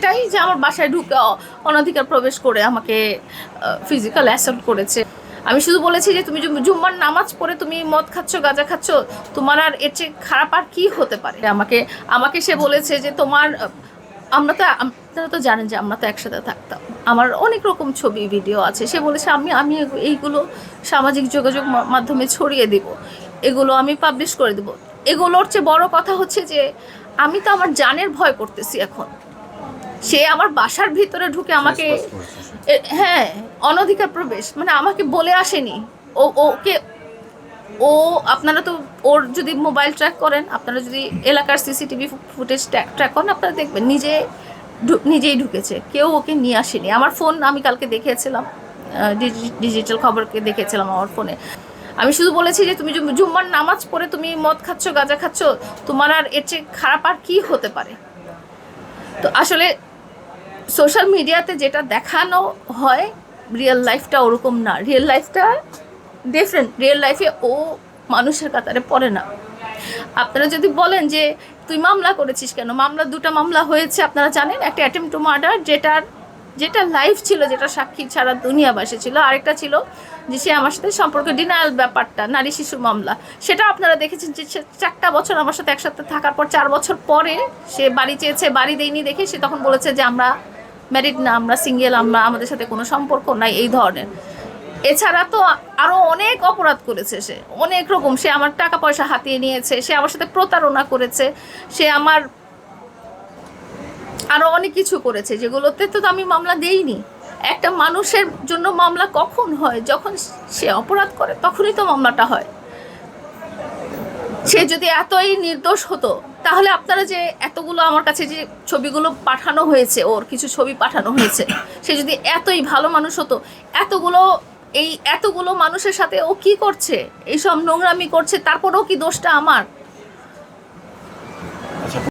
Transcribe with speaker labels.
Speaker 1: এটাই যে আমার বাসায় ঢুকে অনধিকার প্রবেশ করে আমাকে ফিজিক্যাল অ্যাসল্ট করেছে। আমি শুধু বলেছি যে তুমি জুম্মার নামাজ পড়ে তুমি মদ খাচ্ছ, গাঁজা খাচ্ছ, তোমার আর এর চেয়ে খারাপ আর কি হতে পারে? আমাকে আমাকে সে বলেছে যে তোমার, আমরা তো, আপনারা তো জানেন যে আমরা তো একসাথে থাকতাম। আমার অনেক রকম ছবি ভিডিও আছে। সে বলেছে, আমি আমি এইগুলো সামাজিক যোগাযোগ মাধ্যমে ছড়িয়ে দেব। এগুলো আমি পাবলিশ করে দেব। এগুলোর চেয়ে বড় কথা হচ্ছে যে, আমি তো আমার জানের ভয় করতেছি এখন। সে আমার বাসার ভিতরে ঢুকে আমাকে হ্যাঁ অনধিকার প্রবেশ মানে আমাকে বলে আসেনি। ও ওকে ও আপনারা তো ওর যদি মোবাইল ট্র্যাক করেন আপনারা যদি এলাকার সিসিটিভি ফুটেজ ট্র্যাক করেন আপনারা দেখবেন নিজে নিজেই ঢুকেছে। কেউ ওকে নিয়ে আসেনি। আমার ফোন আমি কালকে দেখেছিলাম ডিজিটাল খবরকে দেখেছিলাম আমার ফোনে আমি শুধু বলেছি যে তুমি জুম্মার নামাজ পড়ে তুমি মদ খাচ্ছ গাঁজা খাচ্ছ তোমার আর এর চেয়ে খারাপ আর কি হতে পারে? তো আসলে সোশ্যাল মিডিয়াতে যেটা দেখানো হয় রিয়েল লাইফটা ওরকম না। রিয়েল লাইফটা ডিফারেন্ট রিয়েল লাইফে ও মানুষের কাতারে পড়ে না। আপনারা যদি বলেন যে, তুই মামলা করেছিস কেন? মামলা, দুটো মামলা হয়েছে, আপনারা জানেন? একটা অ্যাটেম্প টু মার্ডার যেটার, যেটা লাইফ ছিল, যেটা সাক্ষী ছাড়া দুনিয়াবাসী ছিল। আরেকটা ছিল যে, সে আমার সাথে সম্পর্ক ডিনায়াল ব্যাপারটা, নারী শিশু মামলা। সেটা আপনারা দেখেছেন যে, সে চারটা বছর আমার সাথে একসাথে থাকার পর, চার বছর পরে সে বাড়ি চেয়েছে, বাড়ি দেয়নি দেখে সে তখন বলেছে যে, আমরা ম্যারিড না, আমরা সিঙ্গেল আমরা আমাদের সাথে কোনো সম্পর্ক নাই, এই ধরনের। এছাড়া তো আরও অনেক অপরাধ করেছে সে, অনেক রকম। সে আমার টাকা পয়সা হাতিয়ে নিয়েছে, সে আমার সাথে প্রতারণা করেছে, সে আমার আরও অনেক কিছু করেছে, যেগুলোতে তো আমি মামলা দেইনি। একটা মানুষের জন্য মামলা কখন হয়? যখন সে অপরাধ করে, তখনই তো মামলাটা হয়। সে যদি এতই নির্দোষ হতো তাহলে আপনারা যে এতগুলো আমার কাছে যে ছবিগুলো পাঠানো হয়েছে, ওর কিছু ছবি পাঠানো হয়েছে, সে যদি এতই ভালো মানুষ হতো, এতগুলো, এই এতগুলো মানুষের সাথে ও কি করছে? এইসব নোংরামি করছে, তারপরেও কি দোষটা আমার?